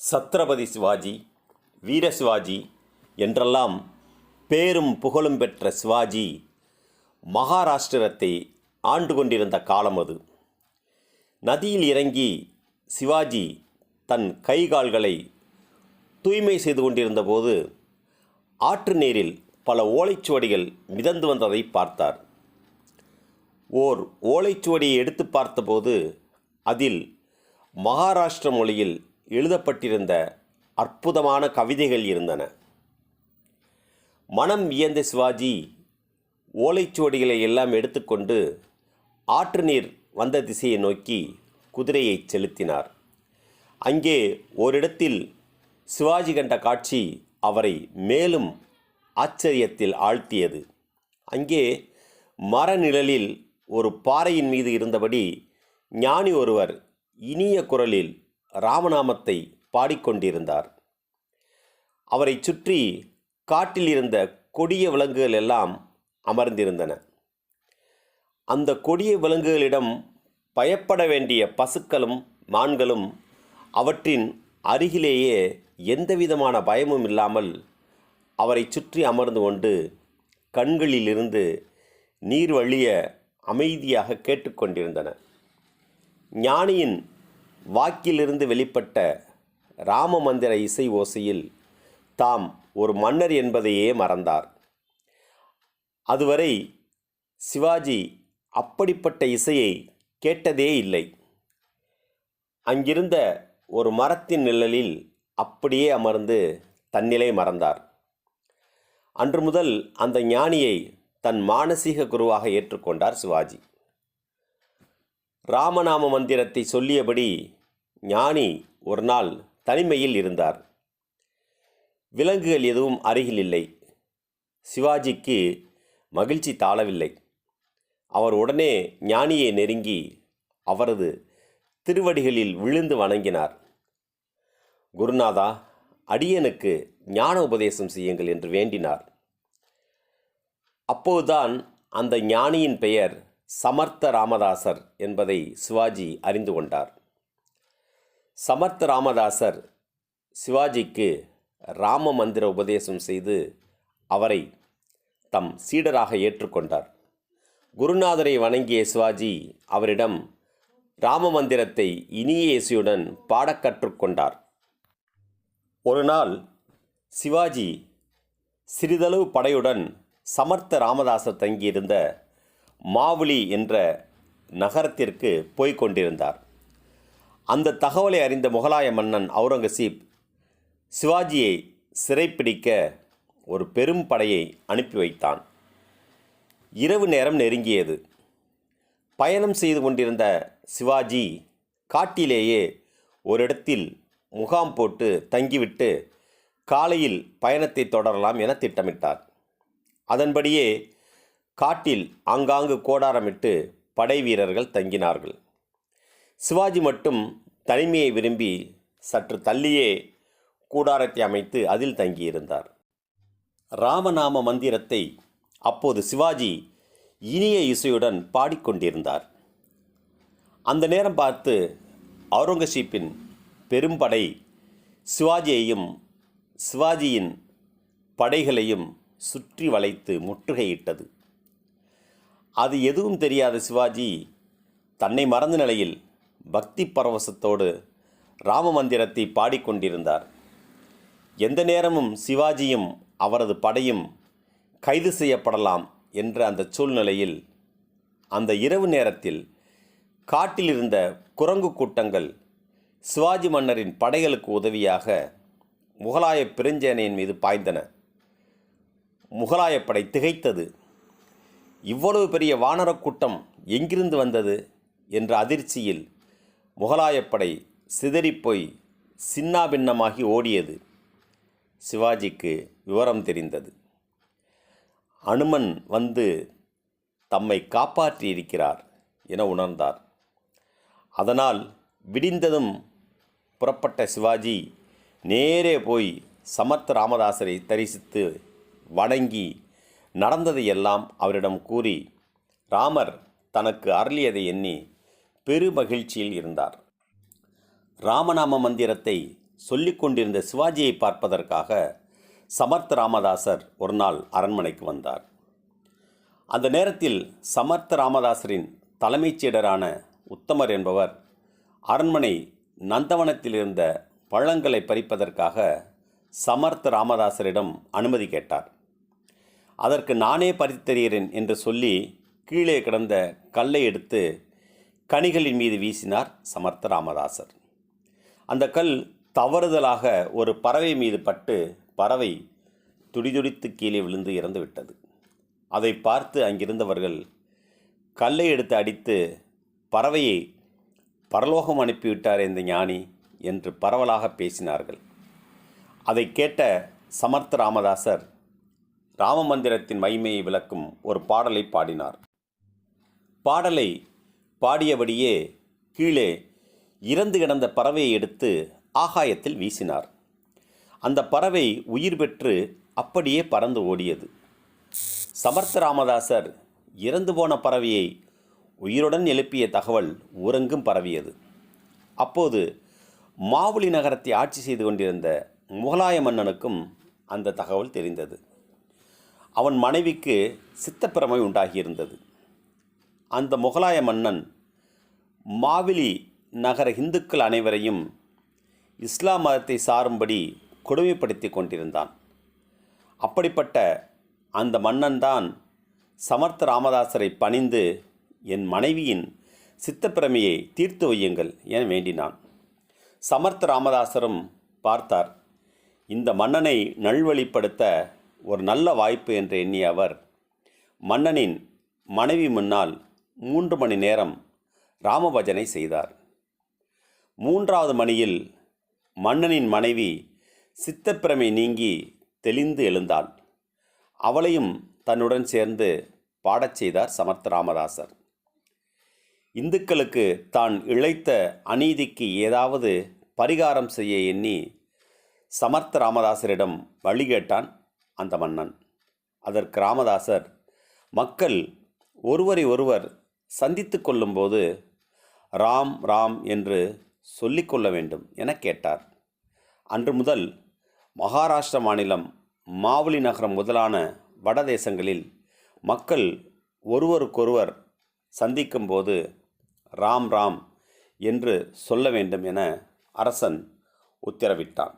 சத்ரபதி சிவாஜி வீர சிவாஜி என்றெல்லாம் பேரும் புகழும் பெற்ற சிவாஜி மகாராஷ்டிரத்தை ஆண்டு கொண்டிருந்த காலம் அது. நதியில் இறங்கி சிவாஜி தன் கை கால்களை தூய்மை செய்து கொண்டிருந்தபோது ஆற்று நீரில் பல ஓலைச்சுவடிகள் மிதந்து வந்ததை பார்த்தார். ஓர் ஓலைச்சுவடியை எடுத்து பார்த்தபோது அதில் மகாராஷ்டிர மொழியில் எழுதப்பட்டிருந்த அற்புதமான கவிதைகள் இருந்தன. மனம் வியந்த சிவாஜி ஓலைச்சுவடிகளை எல்லாம் எடுத்துக்கொண்டு ஆற்று நீர் வந்த திசையை நோக்கி குதிரையை செலுத்தினார். அங்கே ஓரிடத்தில் சிவாஜி கண்ட காட்சி அவரை மேலும் ஆச்சரியத்தில் ஆழ்த்தியது. அங்கே மரநிழலில் ஒரு பாறையின் மீது இருந்தபடி ஞானி ஒருவர் இனிய குரலில் ராமநாமத்தை பாடிக்கொண்டிருந்தார். அவரை சுற்றி காட்டில் இருந்த கொடிய விலங்குகள் எல்லாம் அமர்ந்திருந்தன. அந்த கொடிய விலங்குகளிடம் பயப்பட வேண்டிய பசுக்களும் மான்களும் அவற்றின் அருகிலேயே எந்தவிதமான பயமும் இல்லாமல் அவரை சுற்றி அமர்ந்து கொண்டு கண்களிலிருந்து நீர் வழிய அமைதியாக கேட்டுக்கொண்டிருந்தன. ஞானியின் வாக்கிலிருந்து வெளிப்பட்ட ராம மந்திர இசை ஓசையில் தாம் ஒரு மன்னர் என்பதையே மறந்தார். அதுவரை சிவாஜி அப்படிப்பட்ட இசையை கேட்டதே இல்லை. அங்கிருந்த ஒரு மரத்தின் நிழலில் அப்படியே அமர்ந்து தன்னிலை மறந்தார். அன்று முதல் அந்த ஞானியை தன் மானசீக குருவாக ஏற்றுக்கொண்டார் சிவாஜி. ராமநாம மந்திரத்தை சொல்லியபடி ஞானி ஒரு நாள் தனிமையில் இருந்தார். விலங்குகள் எதுவும் அருகில் இல்லை. சிவாஜிக்கு மகிழ்ச்சி தாழவில்லை. அவர் உடனே ஞானியை நெருங்கி அவரது திருவடிகளில் விழுந்து வணங்கினார். குருநாதா அடியனுக்கு ஞான உபதேசம் செய்யுங்கள் என்று வேண்டினார். அப்போதுதான் அந்த ஞானியின் பெயர் சமர்த்த ராமதாசர் என்பதை சிவாஜி அறிந்து கொண்டார். சமர்த்த ராமதாசர் சிவாஜிக்கு ராம மந்திர உபதேசம் செய்து அவரை தம் சீடராக ஏற்றுக்கொண்டார். குருநாதரை வணங்கிய சிவாஜி அவரிடம் ராம மந்திரத்தை இனிய இசையுடன் பாடக் கற்றுக்கொண்டார். ஒரு நாள் சிவாஜி சிறிதளவு படையுடன் சமர்த்த ராமதாசர் தங்கியிருந்த மாவுளி என்ற நகரத்திற்கு போய்க் கொண்டிருந்தார். அந்த தகவலை அறிந்த முகலாய மன்னன் அவுரங்கசீப் சிவாஜியை சிறைப்பிடிக்க ஒரு பெரும் படையை அனுப்பி வைத்தான். இரவு நேரம் நெருங்கியது. பயணம் செய்து கொண்டிருந்த சிவாஜி காட்டிலேயே ஒரு இடத்தில் முகாம் போட்டு தங்கிவிட்டு காலையில் பயணத்தை தொடரலாம் என திட்டமிட்டார். அதன்படியே காட்டில் ஆங்காங்கு கோடாரமிட்டு படை வீரர்கள் தங்கினார்கள். சிவாஜி மட்டும் தனிமையை விரும்பி சற்று தள்ளியே கூடாரத்தை அமைத்து அதில் தங்கியிருந்தார். ராமநாம மந்திரத்தை அப்போது சிவாஜி இனிய இசையுடன் பாடிக்கொண்டிருந்தார். அந்த நேரம் பார்த்து அவுரங்கசீப்பின் பெரும்படை சிவாஜியையும் சிவாஜியின் படைகளையும் சுற்றி வளைத்து முற்றுகையிட்டது. அது எதுவும் தெரியாத சிவாஜி தன்னை மறந்த நிலையில் பக்தி பரவசத்தோடு ராம மந்திரத்தை பாடிக்கொண்டிருந்தார். எந்த நேரமும் சிவாஜியும் அவரது படையும் கைது செய்யப்படலாம் என்ற அந்த சூழ்நிலையில் அந்த இரவு நேரத்தில் காட்டில் இருந்த குரங்கு கூட்டங்கள் சிவாஜி மன்னரின் படைகளுக்கு உதவியாக முகலாய பெருஞ்சேனையின் மீது பாய்ந்தன. முகலாயப் படை திகைத்தது. இவ்வளவு பெரிய வானரக் கூட்டம் எங்கிருந்து வந்தது? என்ற அதிர்ச்சியில் முகலாயப்படை சிதறிப்போய் சின்னாபின்னமாகி ஓடியது. சிவாஜிக்கு விவரம் தெரிந்தது. அனுமன் வந்து தம்மை காப்பாற்றியிருக்கிறார் என உணர்ந்தார். அதனால் விடிந்ததும் புறப்பட்ட சிவாஜி நேரே போய் சமர்த்த ராமதாசரை தரிசித்து வணங்கி நடந்ததையெல்லாம் அவரிடம் கூறி ராமர் தனக்கு அருளியதை எண்ணி பெருமகிழ்ச்சியில் இருந்தார். ராமநாம மந்திரத்தை சொல்லிக் கொண்டிருந்த சிவாஜியை பார்ப்பதற்காக சமர்த் ராமதாசர் ஒரு நாள் அரண்மனைக்கு வந்தார். அந்த நேரத்தில் சமர்த் ராமதாசரின் தலைமைச் சீடரான உத்தமர் என்பவர் அரண்மனை நந்தவனத்தில் இருந்த பழங்களை பறிப்பதற்காக சமர்த் ராமதாசரிடம் அனுமதி கேட்டார். அதற்கு நானே பறித்து தருகிறேன் என்று சொல்லி கீழே கிடந்த கல்லை எடுத்து கனிகளின் மீது வீசினார் சமர்த்த ராமதாசர். அந்த கல் தவறுதலாக ஒரு பறவை மீது பட்டு பறவை துடிதுடித்து கீழே விழுந்து இறந்து விட்டது அதை பார்த்து அங்கிருந்தவர்கள் கல்லை எடுத்து அடித்து பறவையை பரலோகம் அனுப்பிவிட்டார் இந்த ஞானி என்று பரவலாக பேசினார்கள். அதை கேட்ட சமர்த்த ராமதாசர் ராம மந்திரத்தின் மகிமையை விளக்கும் ஒரு பாடலை பாடினார். பாடலை பாடியபடியே கீழே இறந்து கிடந்த பறவையை எடுத்து ஆகாயத்தில் வீசினார். அந்த பறவை உயிர் பெற்று அப்படியே பறந்து ஓடியது. சமர்த்த ராமதாசர் இறந்து போன பறவையை உயிருடன் எழுப்பிய தகவல் உறங்கும் பரவியது. அப்போது மாவுளி நகரத்தை ஆட்சி செய்து கொண்டிருந்த முகலாய மன்னனுக்கும் அந்த தகவல் தெரிந்தது. அவன் மனைவிக்கு சித்தப்பிரமை உண்டாகியிருந்தது. அந்த முகலாய மன்னன் மாவிலி நகர இந்துக்கள் அனைவரையும் இஸ்லாம் மதத்தை சாரும்படி கொடுமைப்படுத்தி கொண்டிருந்தான். அப்படிப்பட்ட அந்த மன்னன்தான் சமர்த்த ராமதாசரை பணிந்து என் மனைவியின் சித்தப்பிரமையை தீர்த்து வையுங்கள் என வேண்டினான். சமர்த்த ராமதாசரும் பார்த்தார் இந்த மன்னனை நல்வழிப்படுத்த ஒரு நல்ல வாய்ப்பு என்று எண்ணிய அவர் மன்னனின் மனைவி முன்னால் மூன்று மணி நேரம் ராமபஜனை செய்தார். மூன்றாவது மணியில் மன்னனின் மனைவி சித்தப்பிரமை நீங்கி தெளிந்து எழுந்தாள். அவளையும் தன்னுடன் சேர்ந்து பாடச் செய்தார் சமர்த்த ராமதாசர். இந்துக்களுக்கு தான் இழைத்த அநீதிக்கு ஏதாவது பரிகாரம் செய்ய எண்ணி சமர்த்த ராமதாசரிடம் வழி கேட்டான் அந்த மன்னன். அதற்கு ராமதாசர் மக்கள் ஒருவரை ஒருவர் சந்தித்து கொள்ளும்போது ராம் ராம் என்று சொல்லிக்கொள்ள வேண்டும் என கேட்டார். அன்று முதல் மகாராஷ்டிர மாநிலம் மாவுலி நகரம் முதலான வடதேசங்களில் மக்கள் ஒருவருக்கொருவர் சந்திக்கும்போது ராம் ராம் என்று சொல்ல வேண்டும் என அரசன் உத்தரவிட்டான்.